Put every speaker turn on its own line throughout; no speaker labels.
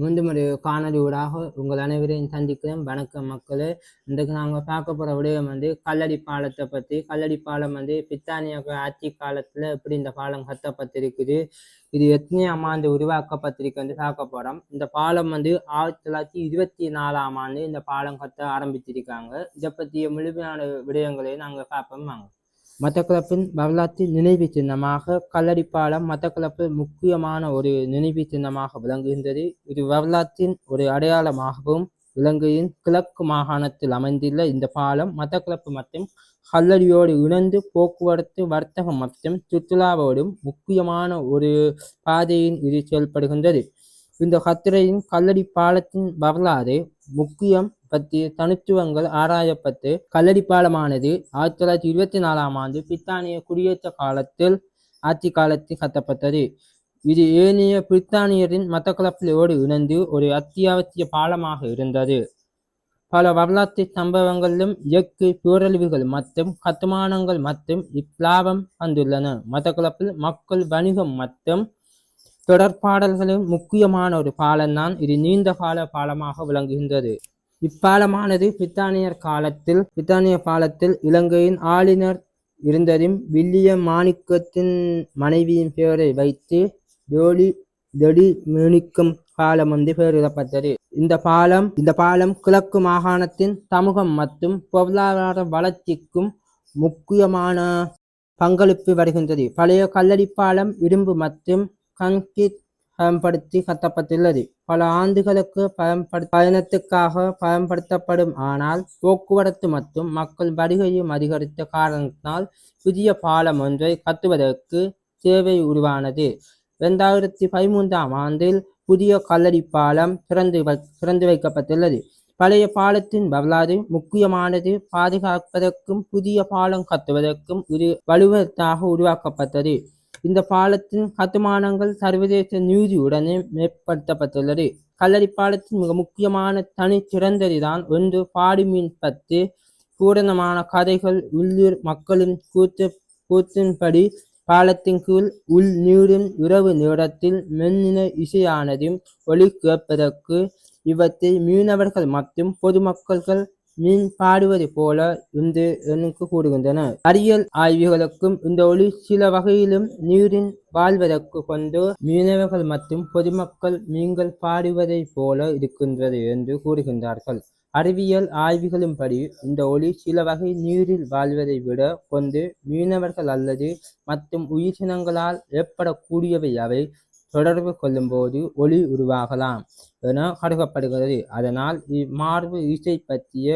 மீண்டும் ஒரு காணொலி ஊடாக உங்கள் அனைவரையும் சந்திக்கிறேன். வணக்கம் மக்களே. இன்றைக்கு நாங்கள் பார்க்க போகிற விடயம் வந்து கல்லடி பாலத்தை பற்றி கல்லடி பாலம் வந்து பித்தானிய ஆட்சி காலத்தில் எப்படி இந்த பாலம் கட்டப்பட்டிருக்குது இது எத்தனையாம் ஆண்டு உருவாக்கப்பட்டிருக்கு வந்து பார்க்க போகிறோம் இந்த பாலம் வந்து ஆயிரத்தி தொள்ளாயிரத்தி இருபத்தி நாலாம் ஆண்டு இந்த பாலம் கட்ட ஆரம்பிச்சிருக்காங்க. இதை பற்றிய முழுமையான விடயங்களை நாங்கள் பார்ப்போம். வாங்க. மட்டக்களப்பின் வரலாற்று நினைவு சின்னமாக கல்லடிப்பாலம் மட்டக்களப்பில் முக்கியமான ஒரு நினைவு சின்னமாக விளங்குகின்றது. இது வரலாற்றின் ஒரு அடையாளமாகவும் இலங்கையின் கிழக்கு மாகாணத்தில் அமைந்துள்ள இந்த பாலம் மட்டக்களப்பு மற்றும் கல்லடியோடு இணைந்து போக்குவரத்து வர்த்தகம் மற்றும் சுற்றுலாவோடும் முக்கியமான ஒரு பாதையின் இது செயல்படுகின்றது. இந்த கத்திரையின் கல்லடி பாலத்தின் வரலாறு முக்கியம் பற்றிய தனித்துவங்கள் ஆராயப்பட்டு கல்லடிப்பாலமானது ஆயிரத்தி தொள்ளாயிரத்தி இருபத்தி நாலாம் ஆண்டு பிரித்தானிய குடியேற்ற காலத்தில் ஆட்சி காலத்தில் கட்டப்பட்டது. இது ஏனைய பிரித்தானியரின் மட்டக்களப்பிலோடு இணைந்து ஒரு அத்தியாவசிய பாலமாக இருந்தது. பல வரலாற்று சம்பவங்களிலும் இயற்கை பேரழிவுகள் மற்றும் கட்டுமானங்கள் மற்றும் இப்லாபம் வந்துள்ளன. மட்டக்களப்பில் மக்கள் வணிகம் மற்றும் தொடர்பாடல்களின் முக்கியமான ஒரு பாலம்தான் இது நீண்ட கால பாலமாக விளங்குகின்றது. இப்பாலமானது பிரித்தானியர் காலத்தில் பிரித்தானிய பாலத்தில் இலங்கையின் ஆளுநர் இருந்ததும் வில்லியம் மாணிக்கத்தின் மனைவியின் பெயரை வைத்து ஜோலி டெடி மேனிக்கம் பாலம் வந்து பெயரிடப்பட்டது. இந்த பாலம் இந்த பாலம் கிழக்கு மாகாணத்தின் சமூகம் மற்றும் பொருளாதார வளர்ச்சிக்கும் முக்கியமான பங்களிப்பு வருகின்றது. பழைய கல்லடி பாலம் இரும்பு மற்றும் கங்கிட் பயன்படுத்தி கட்டப்பட்டுள்ளது. பல ஆண்டுகளுக்கு பயன்படு பயணத்துக்காக பயன்படுத்தப்படும். ஆனால் போக்குவரத்து மற்றும் மக்கள் வருகையும் அதிகரித்த காரணத்தினால் புதிய பாலம் ஒன்றை கட்டுவதற்கு தேவை உருவானது. இரண்டாயிரத்தி பதிமூன்றாம் ஆண்டில் புதிய கல்லடி பாலம் திறந்து வை திறந்து வைக்கப்பட்டுள்ளது. பழைய பாலத்தின் வரலாறு முக்கியமானது. பாதுகாப்பதற்கும் புதிய பாலம் கட்டுவதற்கும் ஒரு வலுவத்தாக உருவாக்கப்பட்டது. இந்த பாலத்தின் கட்டுமானங்கள் சர்வதேச நியூதியுடனே மேம்படுத்தப்பட்டுள்ளது. கல்லடி பாலத்தின் மிக முக்கியமான தனிச்சிறந்ததுதான் ஒன்று பாடி மீன் பத்து. பூரணமான கதைகள் உள்ளூர் மக்களின் கூத்து கூத்தின்படி பாலத்தின் கீழ் உள் நீரின் இரவு நேரத்தில் மென்னின இசையானதும் ஒளி கேட்பதற்கு இவற்றை மீனவர்கள் மற்றும் பொதுமக்கள்கள் மின் பாடுவது போல என்று எனக்கு கூறுகின்றன அறிவியல் ஆய்வுகளுக்கும் இந்த ஒளி சில வகையிலும் நீரின் வாழ்வதற்கு கொண்டு மீனவர்கள் மற்றும் பொதுமக்கள் மீன்கள் பாடுவதை போல இருக்கின்றது என்று கூறுகின்றார்கள். அறிவியல் ஆய்வுகளின்படி இந்த ஒளி சில வகை நீரில் வாழ்வதை விட கொண்டு மீனவர்கள் அல்லது மற்றும் உயிரினங்களால் ஏற்படக்கூடியவை. அவை தொடர்பு கொள்ளும்போது ஒளி உருவாகலாம் என கருதப்படுகிறது. அதனால் இம்மார்பு இசை பற்றிய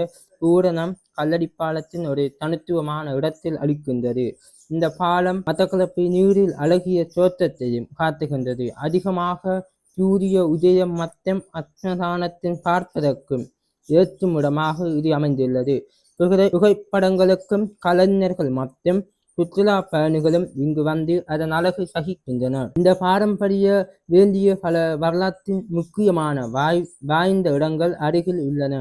பூரணம் கல்லடி பாலத்தின் ஒரு தனித்துவமான இடத்தில் அளிக்கின்றது. இந்த பாலம் மட்டக்களப்பு நீரில் அழகிய தோற்றத்தையும் காட்டுகின்றது. அதிகமாக சூரிய உதயம் மற்றும் அத்மதானத்தின் பார்ப்பதற்கும் ஏற்றும் இடமாக இது அமைந்துள்ளது. புகை புகைப்படங்களுக்கும் கலைஞர்கள் மற்றும் சுற்றுலா பயணிகளும் இங்கு வந்து அதன் அழகு சகிக்கின்றனர். இந்த பாரம்பரிய வேண்டிய பல வரலாற்றின் முக்கியமான வாய் வாய்ந்த இடங்கள் அருகில் உள்ளன.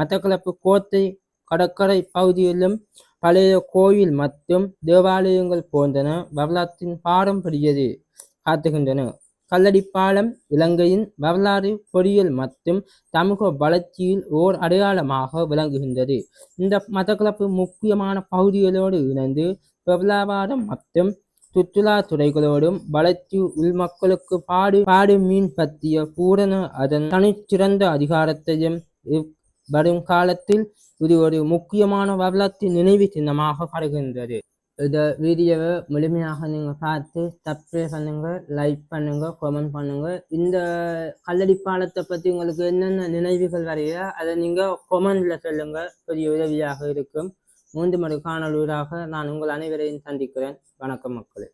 மட்டக்களப்பு கோட்டை கடற்கரை பகுதியிலும் பழைய கோயில் மற்றும் தேவாலயங்கள் போன்றன வரலாற்றின் பாரம்பரியது காட்டுகின்றன. கல்லடி பாலம் இலங்கையின் வரலாறு பொறியியல் மற்றும் சமூக வளர்ச்சியில் ஓர் அடையாளமாக விளங்குகின்றது. இந்த மட்டக்களப்பு முக்கியமான பகுதிகளோடு இணைந்து பிரபலவாதம் மற்றும் சுற்றுலா துறைகளோடும் வளர்ச்சி உள்மக்களுக்கு பாடு பாடு மீன் பற்றிய பூரண அதன் தனிச்சிறந்த அதிகாரத்தையும் வரும் காலத்தில் இது ஒரு முக்கியமான வரலாற்று நினைவு சின்னமாக கருகின்றது இந்த வீடியோவை முழுமையாக நீங்கள் பார்த்து சப்ஸ்கிரைப் பண்ணுங்கள் லைக் பண்ணுங்கள் கமெண்ட் பண்ணுங்கள் இந்த கல்லடி பாலத்தை பற்றி உங்களுக்கு என்னென்ன நினைவுகள் வரையோ அதை நீங்கள் கொமெண்டில் சொல்லுங்கள் பெரிய உதவியாக இருக்கும். மூன்று மணி காணொலியூடாக நான் உங்கள் அனைவரையும் சந்திக்கிறேன். வணக்கம் மக்களே.